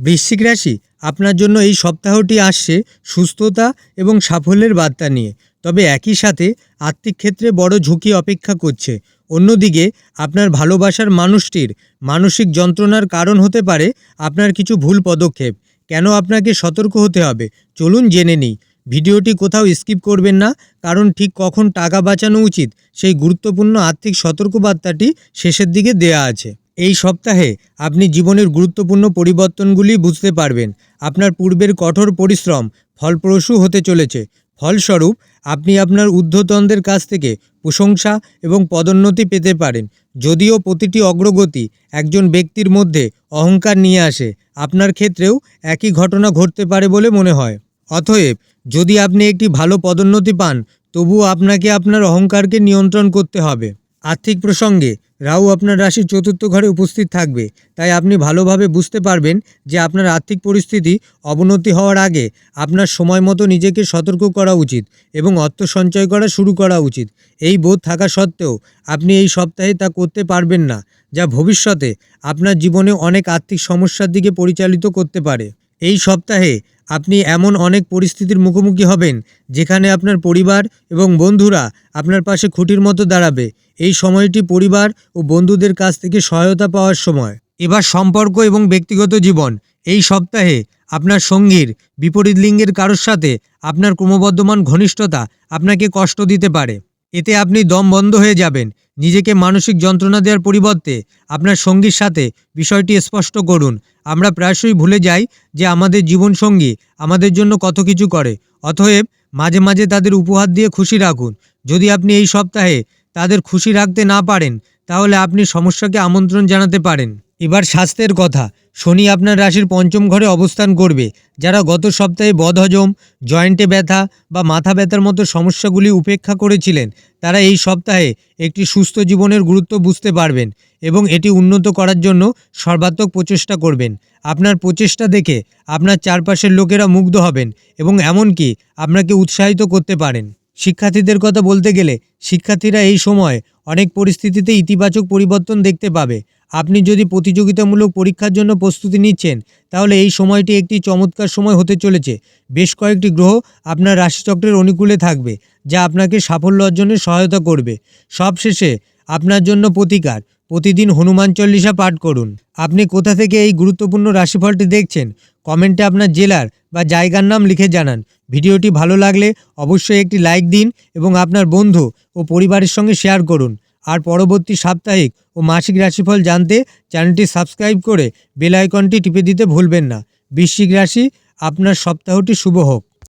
বৃশ্চিক রাশি আপনার জন্য এই সপ্তাহটি আসছে সুস্থতা এবং সাফল্যের বার্তা নিয়ে। তবে একই সাথে আর্থিক ক্ষেত্রে বড় ঝুঁকি অপেক্ষা করছে। অন্যদিকে আপনার ভালোবাসার মানুষটির মানসিক যন্ত্রণার কারণ হতে পারে আপনার কিছু ভুল পদক্ষেপ। কেন আপনাকে সতর্ক হতে হবে? চলুন জেনে নিই। ভিডিওটি কোথাও স্কিপ করবেন না, কারণ ঠিক কখন টাকা বাঁচানো উচিত সেই গুরুত্বপূর্ণ আর্থিক সতর্কবার্তাটি শেষের দিকে দেয়া আছে। এই সপ্তাহে আপনি জীবনের গুরুত্বপূর্ণ পরিবর্তনগুলি বুঝতে পারবেন। আপনার পূর্বের কঠোর পরিশ্রম ফলপ্রসূ হতে চলেছে। ফলস্বরূপ, আপনি আপনার ঊর্ধ্বতনদের কাছ থেকে প্রশংসা এবং পদোন্নতি পেতে পারেন। যদিও প্রতিটি অগ্রগতি একজন ব্যক্তির মধ্যে অহংকার নিয়ে আসে, আপনার ক্ষেত্রেও একই ঘটনা ঘটতে পারে বলে মনে হয়। অতএব, যদি আপনি একটি ভালো পদোন্নতি পান, তবুও আপনাকে আপনার অহংকারকে নিয়ন্ত্রণ করতে হবে। আর্থিক প্রসঙ্গে রাহু আপনার রাশির চতুর্থ ঘরে উপস্থিত থাকবে। তাই আপনি ভালোভাবে বুঝতে পারবেন যে আপনার আর্থিক পরিস্থিতি অবনতি হওয়ার আগে আপনার সময় মতো নিজেকে সতর্ক করা উচিত এবং অর্থ সঞ্চয় করা শুরু করা উচিত। এই বোধ থাকা সত্ত্বেও আপনি এই সপ্তাহে তা করতে পারবেন না, যা ভবিষ্যতে আপনার জীবনে অনেক আর্থিক সমস্যার দিকে পরিচালিত করতে পারে। এই সপ্তাহে আপনি এমন অনেক পরিস্থিতির মুখোমুখি হবেন যেখানে আপনার পরিবার এবং বন্ধুরা আপনার পাশে খুঁটির মতো দাঁড়াবে। এই সময়টি পরিবার ও বন্ধুদের কাছ থেকে সহায়তা পাওয়ার সময়। এবার সম্পর্ক এবং ব্যক্তিগত জীবন। এই সপ্তাহে আপনার সঙ্গীর বিপরীত লিঙ্গের কারোর সাথে আপনার ক্রমবর্ধমান ঘনিষ্ঠতা আপনাকে কষ্ট দিতে পারে। এতে আপনি দম বন্ধ হয়ে যাবেন। নিজেকে মানসিক যন্ত্রণা দেওয়ার পরিবর্তে আপনার সঙ্গীর সাথে বিষয়টি স্পষ্ট করুন। আমরা প্রায়শই ভুলে যাই যে আমাদের জীবনসঙ্গী আমাদের জন্য কত কিছু করে, অতএব মাঝে মাঝে তাদের উপহার দিয়ে খুশি রাখুন। যদি আপনি এই সপ্তাহে তাদের খুশি রাখতে না পারেন, তাহলে আপনি সমস্যাকে আমন্ত্রণ জানাতে পারেন। এবার স্বাস্থ্যের কথা। শনি আপনার রাশির পঞ্চম ঘরে অবস্থান করবে, যারা গত সপ্তাহে বদহজম, জয়েন্টে ব্যথা বা মাথা ব্যথার মতো সমস্যাগুলি উপেক্ষা করেছিলেন, তারা এই সপ্তাহে একটি সুস্থ জীবনের গুরুত্ব বুঝতে পারবেন এবং এটি উন্নত করার জন্য সর্বাত্মক প্রচেষ্টা করবেন। আপনার প্রচেষ্টা দেখে আপনার চারপাশের লোকেরা মুগ্ধ হবেন এবং এমনকি আপনাকে উৎসাহিত করতে পারেন। শিক্ষার্থীদের কথা বলতে গেলে, শিক্ষার্থীরা এই সময় অনেক পরিস্থিতিতে ইতিবাচক পরিবর্তন দেখতে পাবে। আপনি যদি প্রতিযোগিতামূলক পরীক্ষার জন্য প্রস্তুতি নিচ্ছেন, তাহলে এই সময়টি একটি চমৎকার সময় হতে চলেছে। বেশ কয়েকটি গ্রহ আপনার রাশিচক্রের অনুকূলে থাকবে, যা আপনাকে সাফল্য অর্জনে সহায়তা করবে। সবশেষে আপনার জন্য প্রতিকার, প্রতিদিন হনুমান চল্লিশা পাঠ করুন। আপনি কোথা থেকে এই গুরুত্বপূর্ণ রাশিফলটি দেখছেন? কমেন্টে আপনার জেলার বা জায়গার নাম লিখে জানান। ভিডিওটি ভালো লাগলে অবশ্যই একটি লাইক দিন এবং আপনার বন্ধু ও পরিবারের সঙ্গে শেয়ার করুন। আর পরবর্তী সাপ্তাহিক ও মাসিক রাশিফল জানতে চ্যানেলটি সাবস্ক্রাইব করে বেল আইকনটি টিপে দিতে ভুলবেন না। বৃশ্চিক রাশি, আপনার সপ্তাহটি শুভ হোক।